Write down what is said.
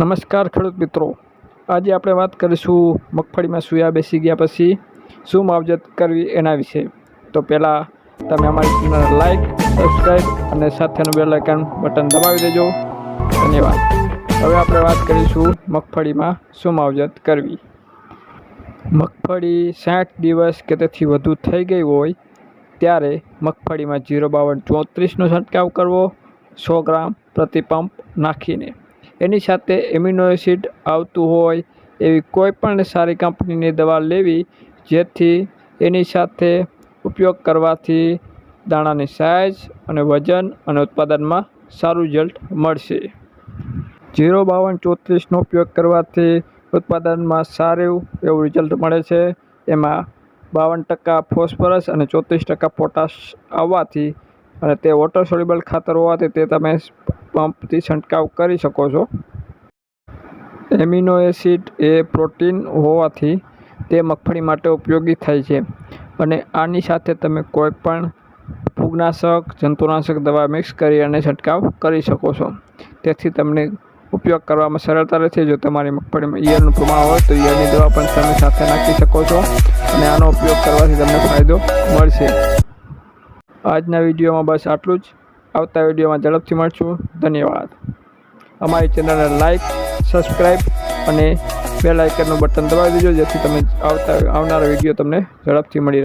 નમસ્કાર ખેડૂત મિત્રો. આજે આપણે વાત કરીશું મગફળીમાં સૂયા બેસી ગયા પછી શું માવજત કરવી એના વિશે. તો પહેલાં તમે અમારી ચેનલ લાઇક સબસ્ક્રાઈબ અને સાથેનું બેલ આઇકન બટન દબાવી દેજો. ધન્યવાદ. હવે આપણે વાત કરીશું મગફળીમાં શું માવજત કરવી. મગફળી સાઠ દિવસ કે તેથી વધુ થઈ ગઈ હોય ત્યારે મગફળીમાં જીરો બાવન ચોત્રીસનો છંટકાવ કરવો, સો ગ્રામ પ્રતિ પંપ નાખીને. એની સાથે એમિનો એસિડ આવતું હોય એવી કોઈ પણ સારી કંપનીની દવા લેવી, જેથી એની સાથે ઉપયોગ કરવાથી દાણાની સાઇઝ અને વજન અને ઉત્પાદનમાં સારું રિઝલ્ટ મળશે. જીરો બાવન ચોત્રીસનો ઉપયોગ કરવાથી ઉત્પાદનમાં સારું એવું રિઝલ્ટ મળે છે. એમાં બાવન ટકા ફોસ્ફરસ અને ચોત્રીસ ટકા પોટાશ આવવાથી અને તે વોટર સોલ્યુબલ ખાતર હોવાથી તે તમે પંપથી છંટકાવ કરી શકો છો. એમિનો એસિડ એ પ્રોટીન હોવાથી તે મગફળી માટે ઉપયોગી થાય છે અને આની સાથે તમે કોઈ પણ ફૂગનાશક, જંતુનાશક દવા મિક્સ કરી અને છંટકાવ કરી શકો છો. તેથી તમને ઉપયોગ કરવામાં સરળતા રહેશે. જો તમારી મગફળીમાં ઈયળનું પ્રમાણ હોય તો ઈયળની દવા પણ તમે સાથે નાખી શકો છો અને આનો ઉપયોગ કરવાથી તમને ફાયદો મળશે. આજના વિડીયોમાં બસ આટલું જ. આવતા વિડીયોમાં ઝડપથી મળશું. ધન્યવાદ. અમારી ચેનલને લાઇક સબસ્ક્રાઈબ અને બેલ આઇકનનું બટન દબાવી દેજો જેથી તમે આવતા, આવનારા વીડિયો તમને ઝડપથી મળી